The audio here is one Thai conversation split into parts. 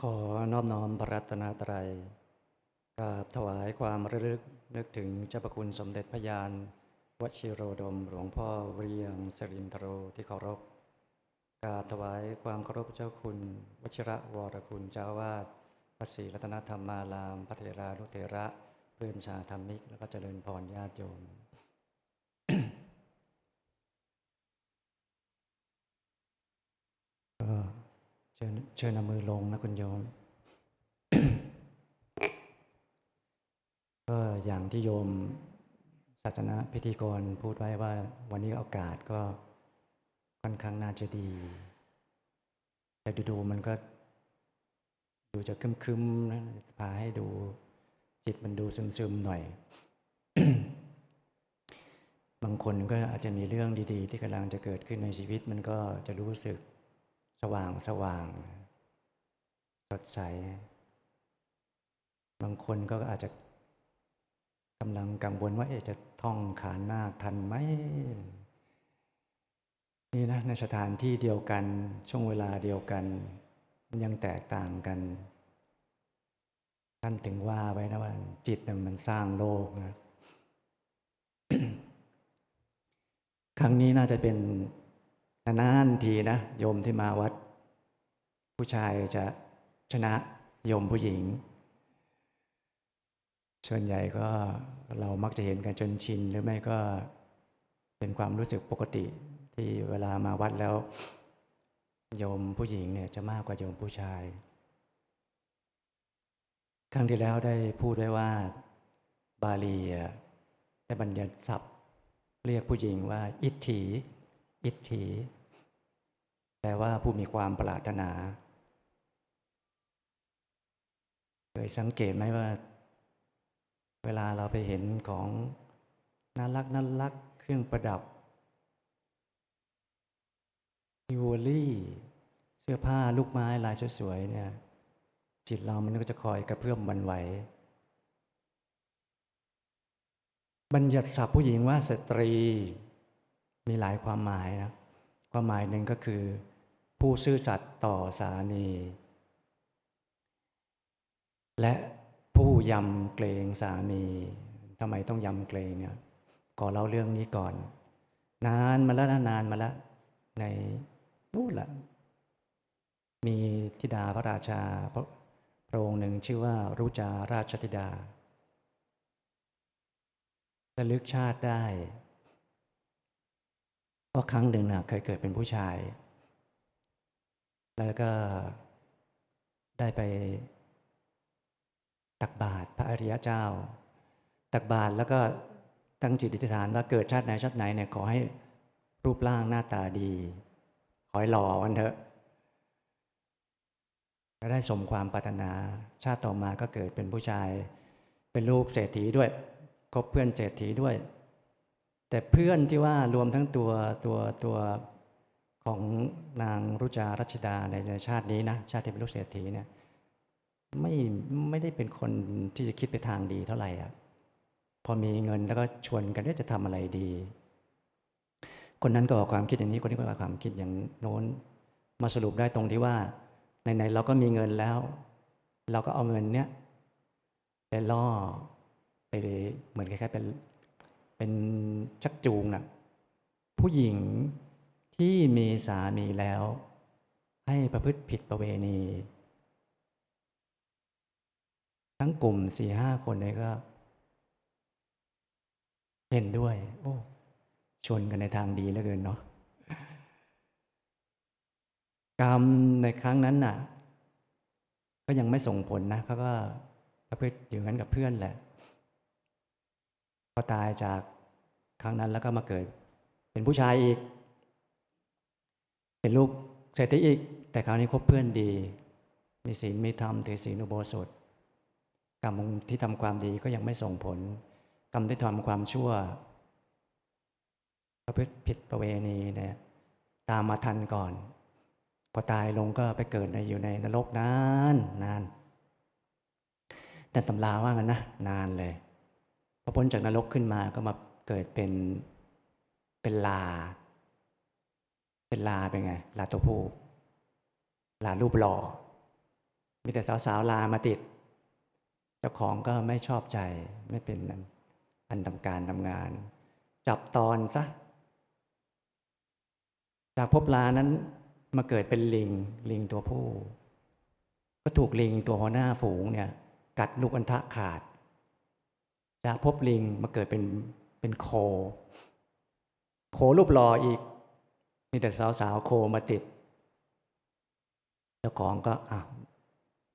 ขอนอบน้อมพระรัตนตรัยกราบถวายความระลึกนึกถึงเจ้าประคุณสมเด็จพระยานวชิโรดมหลวงพ่อเวียงสรินทโรที่เคารพกราบถวายความเคารพเจ้าคุณ วชิระวรคุณเจ้าวาดวัดศรีรัตนธรรมารามพระเถรานุเถระ เพื่อนสาธรรมิก แล้วก็เจริญพรญาติโยม ก็ เชิญเชิญเอามือลงนะคุณโยม ก็อย่างที่โยมศาสนาพิธีกรพูดไว้ว่าวันนี้โอกาสก็ค่อนข้างน่าจะดี แต่ดูๆมันก็ ดูจะคึมๆนะพาให้ดูจิตมันดูซึมๆหน่อย บางคนก็อาจจะมีเรื่องดี ๆ ที่กำลังจะเกิดขึ้นในชีวิตมันก็จะรู้สึก สว่างสว่างสดใส บางคนก็อาจจะกำลังกังวลว่าเอจะท่องขานนาคทันไหมนี่นะในสถานที่เดียวกันช่วงเวลาเดียวกันมันยังแตกต่างกัน ท่านถึงว่าไว้นะว่า จิตน่ะมันสร้างโลกนะ ครั้งนี้น่าจะเป็น นานๆทีนะโยมที่มาวัด ผู้ชายจะชนะโยมผู้หญิง ส่วนใหญ่ก็เรามักจะเห็นกันจนชิน หรือไม่ก็เป็นความรู้สึกปกติ ที่เวลามาวัดแล้ว โยมผู้หญิงเนี่ยจะมากกว่าโยมผู้ชาย ครั้งที่แล้วได้พูดไว้ว่าบาลีได้บัญญัติศัพท์ เรียกผู้หญิงว่า อิทธิ อิทธิแปลว่าผู้มีความปรารถนา เคยสังเกตไหมว่า เวลาเราไปเห็นของน่ารักน่ารักเครื่องประดับจิวเวลรี่ เสื้อผ้าลูกไม้ลายสวยๆเนี่ย จิตเรามันก็จะคอยกระเพื่อมหวันไหว บัญญัติศัพท์ผู้หญิงว่าสตรี มีหลายความหมายนะความหมายหนึ่งก็คือ ผู้ซื่อสัตย์ต่อสามี และผู้ยำเกรงสามีทำไมต้องยำเกรงเนี่ยก่อเล่าเรื่องนี้ก่อน นานมาแล้วนะนานมาแล้วในนู่นละมีธิดาพระราชาพระพระองค์หนึ่งชื่อว่ารุจาราชธิดาระลึกชาติได้ ว่าครั้งหนึ่งนะเคยเกิดเป็นผู้ชาย แล้วก็ได้ไปตักบาตรพระอริยเจ้า ตักบาตรแล้วก็ตั้งจิตอธิษฐานว่าเกิดชาติไหนชาติไหนเนี่ยขอให้รูปร่างหน้าตาดี ขอให้หล่อวันเถอะก็ได้สมความปรารถนา ชาติต่อมาก็เกิดเป็นผู้ชาย เป็นลูกเศรษฐีด้วยคบเพื่อนเศรษฐีด้วย แต่เพื่อนที่ว่ารวมทั้งตัวตัวตัวของนางรุจารัชดาในในชาตินี้นะชาติที่เป็นลูกเศรษฐีเนี่ยไม่ไม่ได้เป็นคนที่จะคิดไปทางดีเท่าไหร่อะพอมีเงินแล้วก็ชวนกันว่าจะทำอะไรดี คนนั้นก็ออกความคิดอย่างนี้คนนี้ก็ออกความคิดอย่างโน้น มาสรุปได้ตรงที่ว่าไหนๆเราก็มีเงินแล้ว เราก็เอาเงินเนี้ยไปล่อไปเหมือนคล้ายๆเป็น เป็นชักจูงน่ะผู้หญิงที่มีสามีแล้ว ให้ประพฤติผิดประเวณี ทั้งกลุ่มสี่ห้าคนนี้ก็ เห็นด้วย โอ้ชนกันในทางดีเหลือเกินเนาะกรรมในครั้งนั้นน่ะ ก็ยังไม่ส่งผลนะเขาก็ประพฤติอยู่งั้นกับเพื่อนแหละ พอตายจาก ครั้งนั้นแล้วก็มาเกิด เป็นผู้ชายอีก เป็นลูกเศรษฐีอีก แต่คราวนี้คบเพื่อนดี มีศีลมีธรรมถือศีลอุโบสถกรรมที่ทำความดีก็ยังไม่ส่งผล กรรมที่ทำความชั่วประพฤติผิดประเวณีเนี่ยตามมาทันก่อน พอตายลงก็ไปเกิดในอยู่ในนรกนานนานแต่ตำราว่างั้นนะ นานเลยพอพ้นจากนรกขึ้นมาก็มา เกิดเป็นเป็นลา เป็นลาเป็นไง ลาตัวผู้ ลารูปหล่อ มีแต่สาวๆลามาติด เจ้าของก็ไม่ชอบใจไม่เป็นอันทำการทำงาน จับตอนซะ จากภพลานั้นมาเกิดเป็นลิง ลิงตัวผู้ ก็ถูกลิงตัวหัวหน้าฝูงเนี่ย กัดลูกอัณฑะขาด จากภพลิงมาเกิดเป็น เป็นโค โครูปหล่ออีก มีแต่สาวๆโคมาติดเจ้าของก็อะ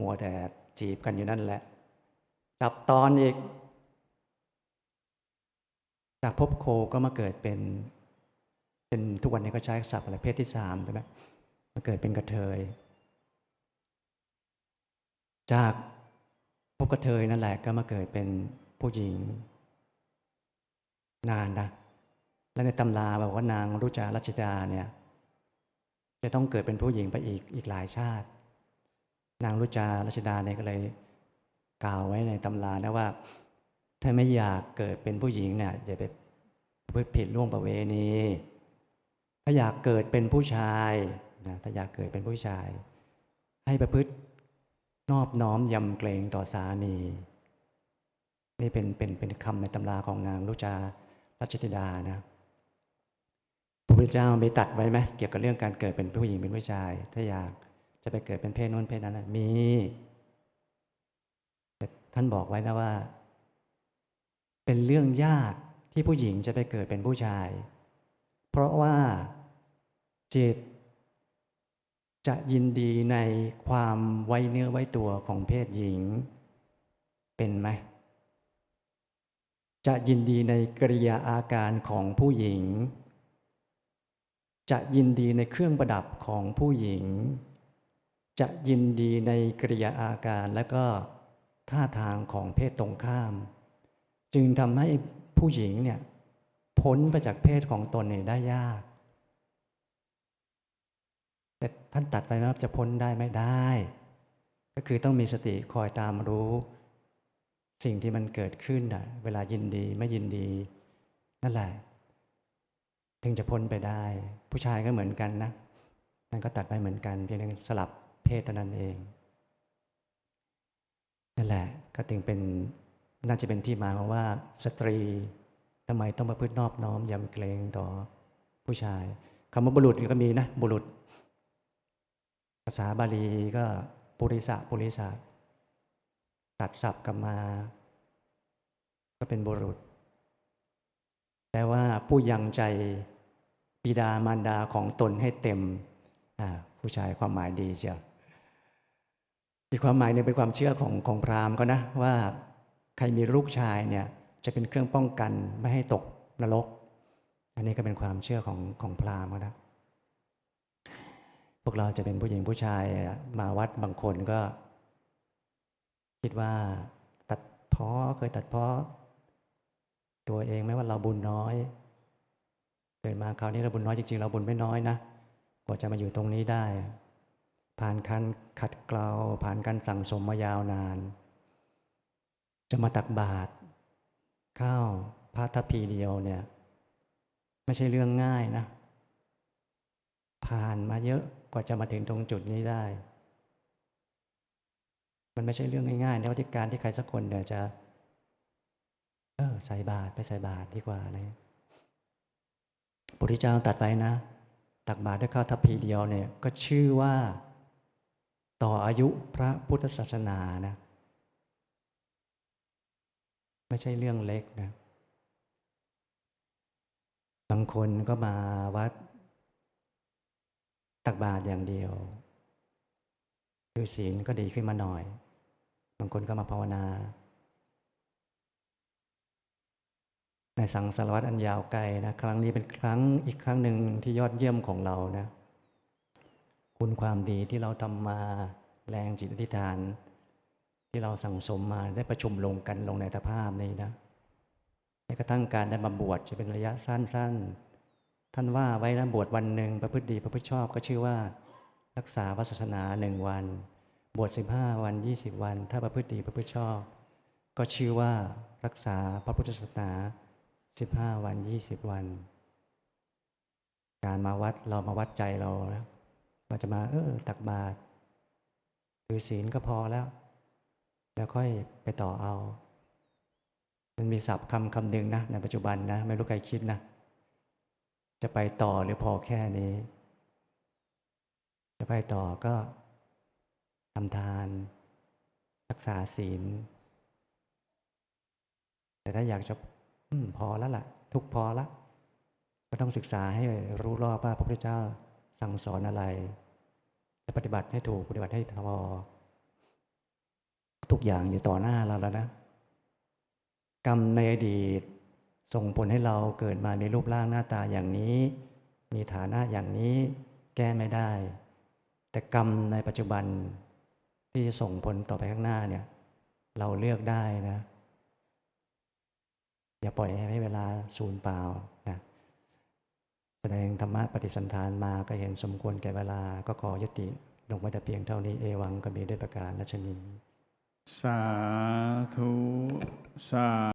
มัวแต่จีบกันอยู่นั่นแหละจับตอนอีก จากภพโคก็มาเกิดเป็น เป็นทุกวันนี้ก็ใช้ศัพท์อะไรเพศที่สามใช่ไหมมาเกิดเป็นกระเทย จากภพกระเทยนั่นแหละก็มาเกิดเป็นผู้หญิง นานนะและในตำราบอกว่านางรุจารัชดาเนี่ย จะต้องเกิดเป็นผู้หญิงไปอีกอีกหลายชาติ นางรุจารัชดาเนี่ยก็เลยกล่าวไว้ในตำรานะว่า ถ้าไม่อยากเกิดเป็นผู้หญิงเนี่ยอย่าไปพูดผิดล่วงประเวณี ถ้าอยากเกิดเป็นผู้ชายนะถ้าอยากเกิดเป็นผู้ชาย ให้ประพฤตินอบน้อมยำเกรงต่อสามีนี่เป็นเป็นเป็นคำในตำราของนางรุจา รัชธิดานะพระพุทธเจ้ามีตัดไว้ไหมเกี่ยวกับเรื่องการเกิดเป็นผู้หญิงเป็นผู้ชาย ถ้าอยากจะไปเกิดเป็นเพศโน้นเพศนั้นมีแต่ท่านบอกไว้นะว่า เป็นเรื่องยากที่ผู้หญิงจะไปเกิดเป็นผู้ชาย เพราะว่าจิตจะยินดีในความไว้เนื้อไว้ตัวของเพศหญิง เป็นไหม จะยินดีในกริยาอาการของผู้หญิง จะยินดีในเครื่องประดับของผู้หญิง จะยินดีในกริยาอาการและก็ท่าทางของเพศตรงข้าม จึงทำให้ผู้หญิงเนี่ยพ้นไปจากเพศของตนเนี่ยได้ยาก แต่ท่านตัดไปนะจะพ้นได้ไม่ได้ ก็คือต้องมีสติคอยตามรู้ สิ่งที่มันเกิดขึ้นอะเวลายินดีไม่ยินดี นั่นแหละ ถึงจะพ้นไปได้ ผู้ชายก็เหมือนกันนะนั่นก็ตัดไปเหมือนกัน เพียงสลับเพศนั้นเองนั่นแหละก็ถึงเป็นน่าจะเป็นที่มาของว่าสตรีทำไมต้องมาพึ่นอบน้อมยำเกรงต่อผู้ชายคำว่าบุรุษก็มีนะ บุรุษ ภาษาบาลีก็ปุริสะปุริสะ ตัดศัพท์กลับมา ก็เป็นบุรุษ แต่ว่าผู้ยังใจบิดามารดาของตนให้เต็ม ผู้ชายความหมายดีเชียวอีกความหมายหนึงเป็นความเชื่อของของพราหมณ์ก็นะ ว่าใครมีลูกชายเนี่ยจะเป็นเครื่องป้องกันไม่ให้ตกนรก อันนี้ก็เป็นความเชื่อของของพราหมณ์ก็นะพวกเราจะเป็นผู้หญิงผู้ชายมาวัดบางคนก็ คิดว่าตัดพ้อเคยตัดพ้อตัวเองไหมว่าเราบุญน้อยเกิดมาคราวนี้เราบุญน้อยจริงๆเราบุญไม่น้อยนะกว่าจะมาอยู่ตรงนี้ได้ ผ่านการขัดเกลาผ่านการสั่งสมมายาวนาน จะมาตักบาตรข้าวพระทัพพีเดียวเนี่ย ไม่ใช่เรื่องง่ายนะ ผ่านมาเยอะกว่าจะมาถึงตรงจุดนี้ได้ มันไม่ใช่เรื่องง่ายๆในวัติการที่ใครสักคนเนี่ยจะ เออใส่บาตรไปใส่บาตรดีกว่าอะไรพระพุทธเจ้าตัดไว้นะ ตักบาตรด้วยข้าวทัพพีเดียวเนี่ย ก็ชื่อว่าต่ออายุพระพุทธศาสนานะ ไม่ใช่เรื่องเล็กนะบางคนก็มาวัดตักบาตรอย่างเดียว คือศีลก็ดีขึ้นมาหน่อย บางคนก็มาภาวนา ในสังสารวัตรอันยาวไกลนะครั้งนี้เป็นครั้งอีกครั้งหนึ่งที่ยอดเยี่ยมของเรานะ คุณความดีที่เราทำมาแรงจิตอธิษฐาน ที่เราสั่งสมมาได้ประชุมลงกันลงในตภาพนี้นะแม้กระทั่งการได้มาบวชจะเป็นระยะสั้นๆ ท่านว่าไว้นะบวชวันหนึ่งประพฤติดีประพฤติชอบก็ชื่อว่า รักษาพระศาสนาหนึ่งวัน บวชสิบห้าวันยี่สิบวัน ถ้าประพฤติดีประพฤติชอบ ก็ชื่อว่ารักษาพระพุทธศาสนาสิบห้าวันยี่สิบวัน การมาวัดเรามาวัดใจเรานะว่าจะมาเออตักบาตรคือศีลก็พอแล้ว แล้วค่อยไปต่อเอา มันมีศัพท์คำคำหนึ่งนะ ในปัจจุบันนะ ไม่รู้ใครคิดนะ จะไปต่อหรือพอแค่นี้ จะไปต่อก็ ทำทาน รักษาศีล แต่ถ้าอยากจะอพอแล้วล่ะ ทุกพอละ ก็ต้องศึกษาให้รู้รอบว่าพระพุทธเจ้าสั่งสอนอะไรจะปฏิบัติให้ถูกปฏิบัติให้พอทุกอย่างอยู่ต่อหน้าเราแล้วนะ กรรมในอดีตส่งผลให้เราเกิดมามีรูปร่างหน้าตาอย่างนี้ มีฐานะอย่างนี้แก้ไม่ได้ แต่กรรมในปัจจุบัน ที่จะส่งผลต่อไปข้างหน้าเนี่ย เราเลือกได้นะ อย่าปล่อยให้เวลาสูญเปล่านะแสดงธรรมะปฏิสันทานมาก็เห็นสมควรแก่เวลาก็ขอยุติลงมาแต่เพียงเท่านี้เอวังก็มีด้วยประการและชนินสาธุ สา